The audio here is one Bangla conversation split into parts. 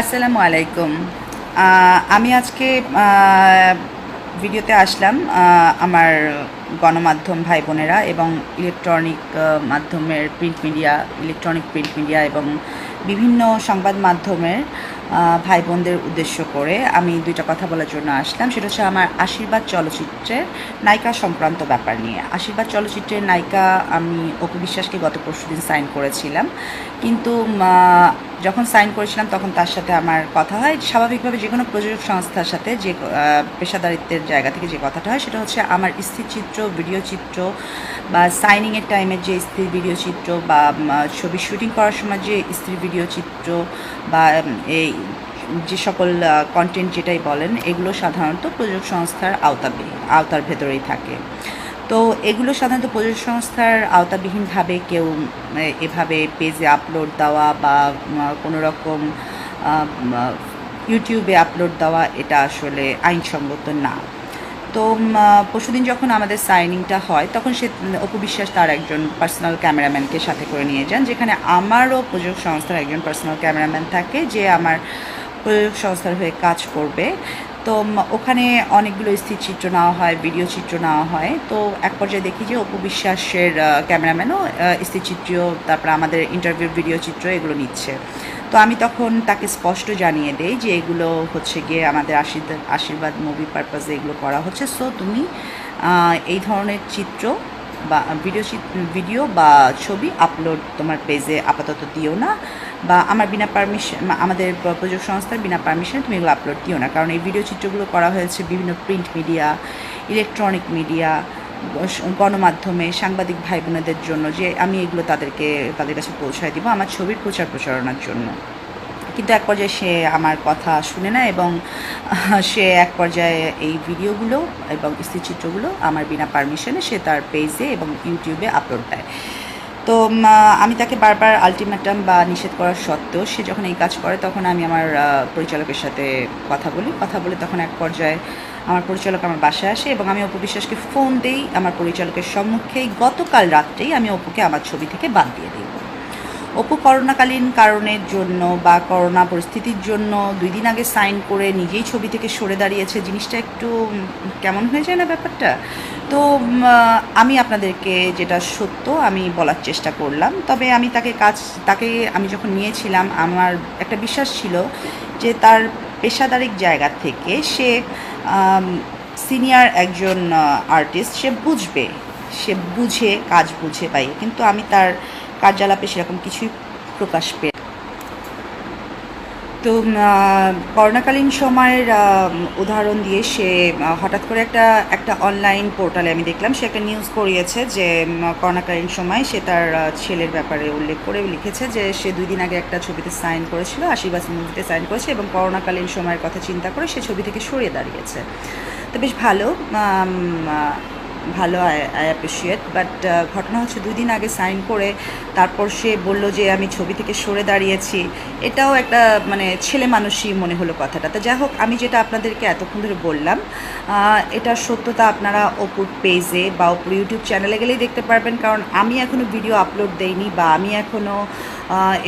আসসালামু আলাইকুম। আমি আজকে ভিডিওতে আসলাম আমার গণমাধ্যম ভাই বোনেরা এবং ইলেকট্রনিক মাধ্যমের print media electronic print media এবং বিভিন্ন সংবাদ মাধ্যমের ভাই বোনদের উদ্দেশ্য করে আমি দুইটা কথা বলার জন্য আসলাম। সেটা হচ্ছে আমার আশীর্বাদ চলচ্চিত্রের নায়িকা সংক্রান্ত ব্যাপার নিয়ে। আশীর্বাদ চলচ্চিত্রের নায়িকা আমি অপু বিশ্বাসকে গত পরশু দিন সাইন করেছিলাম। কিন্তু যখন সাইন করেছিলাম তখন তার সাথে আমার কথা হয়। স্বাভাবিকভাবে যে কোনো প্রযোজক সংস্থার সাথে যে পেশাদারিত্বের জায়গা থেকে যে কথাটা হয় সেটা হচ্ছে আমার স্থিরচিত্র ভিডিও চিত্র বা সাইনিংয়ের টাইমের যে স্থির ভিডিও চিত্র বা ছবি শুটিং করার সময় যে স্থির ভিডিও চিত্র বা এই যে সকল কন্টেন্ট যেটাই বলেন, এগুলো সাধারণত প্রযোজক সংস্থার আওতাবি আওতার ভেতরেই থাকে। তো এগুলো সাধারণত প্রযোজক সংস্থার আওতাবিহীনভাবে কেউ এভাবে পেজে আপলোড দেওয়া বা কোনো রকম ইউটিউবে আপলোড দেওয়া, এটা আসলে আইনসঙ্গত না। তো পরশুদিন যখন আমাদের সাইনিংটা হয়, তখন সে, অপু বিশ্বাস তার একজন পার্সোনাল ক্যামেরাম্যানকে সাথে করে নিয়ে যান, যেখানে আমারও প্রযোজক সংস্থার একজন পার্সোনাল ক্যামেরাম্যান থাকে, যে আমার প্রযোজক সংস্থার হয়ে কাজ করবে। তো ওখানে অনেকগুলো স্থির চিত্র নেওয়া হয় ভিডিও চিত্র নেওয়া হয়। তো এক পর্যায়ে দেখি যে অপু বিশ্বাসের ক্যামেরাম্যানও স্থির চিত্র তারপর আমাদের ইন্টারভিউ ভিডিও চিত্র এগুলো নিচ্ছে। তো আমি তখন তাকে স্পষ্ট জানিয়ে দেই যে এগুলো হচ্ছে গিয়ে আমাদের আশীর্বাদ আশীর্বাদ মুভি পারপাসে এগুলো করা হচ্ছে। সো তুমি এই ধরনের চিত্র বা ভিডিও ভিডিও বা ছবি আপলোড তোমার পেজে আপাতত দিও না বা আমার বিনা পারমিশন আমাদের প্রযোজক সংস্থার বিনা পারমিশনে তুমি এগুলো আপলোড দিও না। কারণ এই ভিডিও চিত্রগুলো করা হয়েছে বিভিন্ন প্রিন্ট মিডিয়া ইলেকট্রনিক মিডিয়া গণমাধ্যমে, সাংবাদিক ভাই বোনেদের জন্য যে আমি এগুলো তাদেরকে, তাদের কাছে পৌঁছায় দিব আমার ছবির প্রচার প্রচারণার জন্য। কিন্তু এক পর্যায়ে সে আমার কথা শুনে না এবং সে এক পর্যায়ে এই ভিডিওগুলো এবং স্থিরচিত্রগুলো আমার বিনা পারমিশনে সে তার পেজে এবং ইউটিউবে আপলোড দেয়। তো আমি তাকে বারবার আলটিমেটাম বা নিষেধ করার সত্ত্বেও সে যখন এই কাজ করে তখন আমি আমার পরিচালকের সাথে কথা বলি। কথা বলে তখন এক পর্যায়ে আমার পরিচালক আমার বাসায় আসে এবং আমি অপু বিশ্বাসকে ফোন দেই। আমার পরিচালকের সম্মুখেই গতকাল রাত্রেই আমি অপুকে আমার ছবি থেকে বাদ দিয়ে দিই। অপু করোনাকালীন কারণের জন্য বা করোনা পরিস্থিতির জন্য দুই দিন আগে সাইন করে নিজেই ছবি থেকে সরে দাঁড়িয়েছে। জিনিসটা একটু কেমন হয়ে যায় না ব্যাপারটা? তো আমি আপনাদেরকে যেটা সত্য আমি বলার চেষ্টা করলাম। তবে আমি তাকে কাজ, তাকে আমি যখন নিয়েছিলাম, আমার একটা বিশ্বাস ছিল যে তার পেশাদারিক জায়গা থেকে সে সিনিয়র একজন আর্টিস্ট, সে বুঝবে, সে বুঝে, কাজ বুঝে পাই কিন্তু আমি তার কার্যালাপে সেরকম কিছুই প্রকাশ পেয়ে তো করোনাকালীন সময়ের উদাহরণ দিয়ে সে হঠাৎ করে একটা একটা অনলাইন পোর্টালে আমি দেখলাম, সে একটা নিউজ করিয়েছে যে করোনাকালীন সময় সে তার ছেলের ব্যাপারে উল্লেখ করে লিখেছে যে, সে দুই দিন আগে একটা ছবিতে সাইন করেছিল, আশীর্বাদ মুভিতে সাইন করেছে এবং করোনাকালীন সময়ের কথা চিন্তা করে সে ছবি থেকে সরে দাঁড়িয়েছে। তো বেশ ভালো ভালো আই অ্যাপ্রিসিয়েট বাট ঘটনা হচ্ছে দুই দিন আগে সাইন করে তারপর সে বলল যে আমি ছবি থেকে সরে দাঁড়িয়েছি। এটাও একটা মানে ছেলে মানুষই মনে হলো কথাটা। তো যাই হোক, আমি যেটা আপনাদেরকে এতক্ষণ ধরে বললাম এটার সত্যতা আপনারা অপুর পেজে বা অপুর ইউটিউব চ্যানেলে গেলেই দেখতে পারবেন। কারণ আমি এখনও ভিডিও আপলোড দেইনি বা আমি এখনও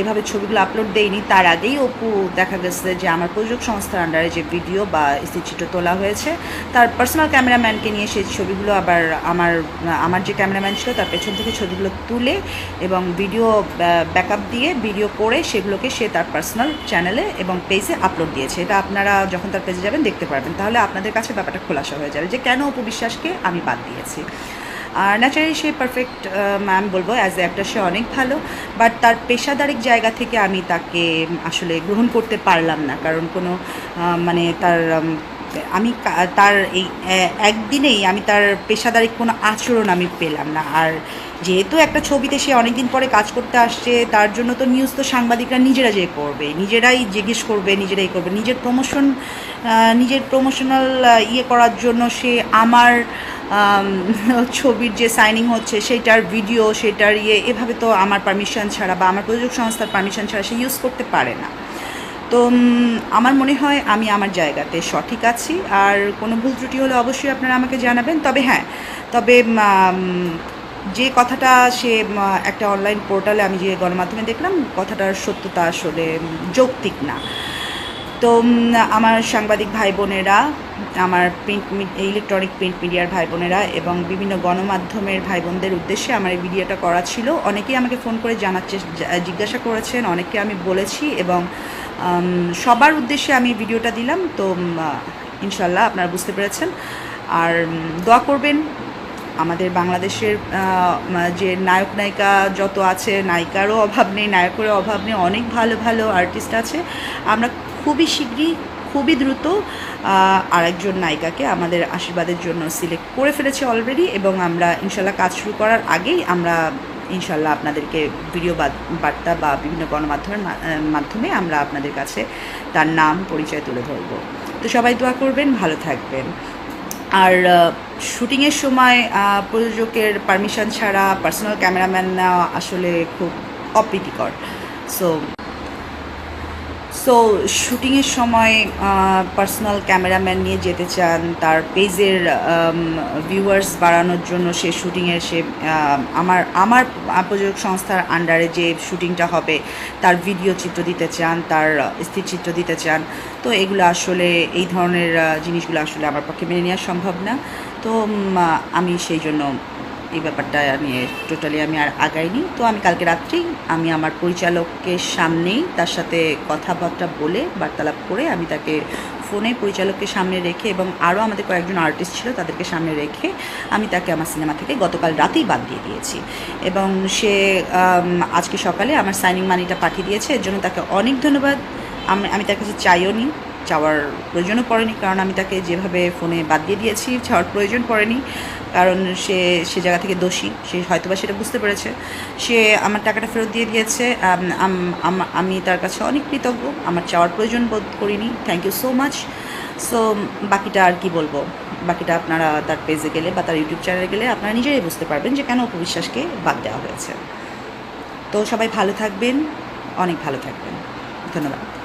এভাবে ছবিগুলো আপলোড দেইনি। তার আগেই অপু দেখা গেছে যে আমার প্রযোজক সংস্থার আন্ডারে যে ভিডিও বা স্থিরচিত্র তোলা হয়েছে, তার পার্সোনাল ক্যামেরাম্যানকে নিয়ে সেই ছবিগুলো আবার আমার আমার যে ক্যামেরাম্যান ছিল তার পেছন থেকে ছবিগুলো তুলে এবং ভিডিও ব্যাকআপ দিয়ে ভিডিও করে সেগুলোকে সে তার পার্সোনাল চ্যানেলে এবং পেজে আপলোড দিয়েছে। এটা আপনারা যখন তার পেজে যাবেন দেখতে পারবেন। তাহলে আপনাদের কাছে ব্যাপারটা খোলাসা হয়ে যাবে যে কেন উপবিশ্বাসকে আমি বাদ দিয়েছি। আর ন্যাচারালি সে পারফেক্ট ম্যাম বলব অ্যাজ এ একটা সে অনেক ভালো বাট তার পেশাদারিক জায়গা থেকে আমি তাকে আসলে গ্রহণ করতে পারলাম না। কারণ কোনো মানে তার আমি তার এই একদিনেই আমি তার পেশাদারিক কোনো আচরণ আমি পেলাম না। আর যেহেতু একটা ছবিতে সে অনেকদিন পরে কাজ করতে আসছে, তার জন্য তো নিউজ তো সাংবাদিকরা নিজেরা যে করবে, নিজেরাই জিজ্ঞেস করবে, নিজেরাই করবে। নিজের প্রমোশন নিজের প্রমোশনাল ইয়ে করার জন্য সে আমার ছবির যে সাইনিং হচ্ছে, সেটার ভিডিও সেটার ইয়ে এভাবে তো আমার পারমিশন ছাড়া বা আমার প্রযোজক সংস্থার পারমিশন ছাড়া সে ইউজ করতে পারে না। তো আমার মনে হয় আমি আমার জায়গাতে সঠিক আছি। আর কোনো ভুল ত্রুটি হলে অবশ্যই আপনারা আমাকে জানাবেন। তবে হ্যাঁ তবে যে কথাটা সে একটা অনলাইন পোর্টালে আমি যে গণমাধ্যমে দেখলাম, কথাটার সত্যতা আসলে যৌক্তিক না। তো আমার সাংবাদিক ভাই বোনেরা আমার প্রিন্ট ইলেকট্রনিক প্রিন্ট মিডিয়ার ভাই বোনেরা এবং বিভিন্ন গণমাধ্যমের ভাই বোনদের উদ্দেশ্যে আমার এই ভিডিওটা করা ছিল। অনেকেই আমাকে ফোন করে জানাচ্ছে জিজ্ঞাসা করেছেন, অনেককে আমি বলেছি এবং সবার উদ্দেশ্যে আমি ভিডিওটা দিলাম। তো ইনশাল্লাহ আপনারা বুঝতে পেরেছেন। আর দোয়া করবেন, আমাদের বাংলাদেশের যে নায়ক, নায়িকা যত আছে, নায়িকারও অভাব নেই, নায়কেরও অভাব নেই, অনেক ভালো ভালো আর্টিস্ট আছে। আমরা খুবই শীঘ্রই খুবই দ্রুত আরেকজন নায়িকাকে আমাদের আশীর্বাদের জন্য সিলেক্ট করে ফেলেছি অলরেডি এবং আমরা ইনশাল্লাহ কাজ শুরু করার আগেই আমরা ইনশাল্লাহ আপনাদেরকে ভিডিও বার্তা বা বিভিন্ন গণমাধ্যমের মাধ্যমে আমরা আপনাদের কাছে তার নাম, পরিচয় তুলে ধরব। তো সবাই দোয়া করবেন, ভালো থাকবেন। আর শুটিংয়ের সময় প্রযোজকের পারমিশন ছাড়া পার্সোনাল ক্যামেরাম্যান নেওয়া আসলে খুব অপ্রীতিকর। সো সো শুটিংয়ের সময় পার্সোনাল ক্যামেরাম্যান নিয়ে যেতে চান, তার পেজের ভিউয়ার্স বাড়ানোর জন্য সে শুটিংয়ের সে আমার আমার প্রযোজক সংস্থার আন্ডারে যে শুটিংটা হবে, তার ভিডিও চিত্র দিতে চান, তার স্থির চিত্র দিতে চান। তো এগুলো আসলে, এই ধরনের জিনিসগুলো আসলে আমার পক্ষে মেনে নেওয়া সম্ভব না। তো আমি সেই জন্য এই ব্যাপারটা আমি টোটালি আমি আর আগাইনি। তো আমি কালকে রাত্রেই আমি আমার পরিচালকের সামনেই তার সাথে কথাবার্তা বলে বার্তালাপ করে আমি তাকে ফোনে পরিচালককে সামনে রেখে এবং আরও আমাদের কয়েকজন আর্টিস্ট ছিল তাদেরকে সামনে রেখে আমি তাকে আমার সিনেমা থেকে গতকাল রাতেই বাদ দিয়ে দিয়েছি। এবং সে আজকে সকালে আমার সাইনিং মানিটা পাঠিয়ে দিয়েছে। এর জন্য তাকে অনেক ধন্যবাদ। আমি আমি তার কাছে চাইও নি। চাওয়ার প্রয়োজনও পড়েনি, কারণ আমি তাকে যেভাবে ফোনে বাদ দিয়ে দিয়েছি, চাওয়ার প্রয়োজন পড়েনি, কারণ সে সে জায়গা থেকে দোষী, সে হয়তোবা সেটা বুঝতে পেরেছে। সে আমার টাকাটা ফেরত দিয়ে দিয়েছে, আমি তার কাছে অনেক কৃতজ্ঞ, আমার চাওয়ার প্রয়োজন বোধ করিনি thank you so much so বাকিটা আর কি বলব? বাকিটা আপনারা তার পেজে গেলে বা তার ইউটিউব চ্যানেলে গেলে আপনারা নিজেরাই বুঝতে পারবেন যে কেন অপবিশ্বাসকে বাদ দেওয়া হয়েছে। তো সবাই ভালো থাকবেন, অনেক ভালো থাকবেন। ধন্যবাদ।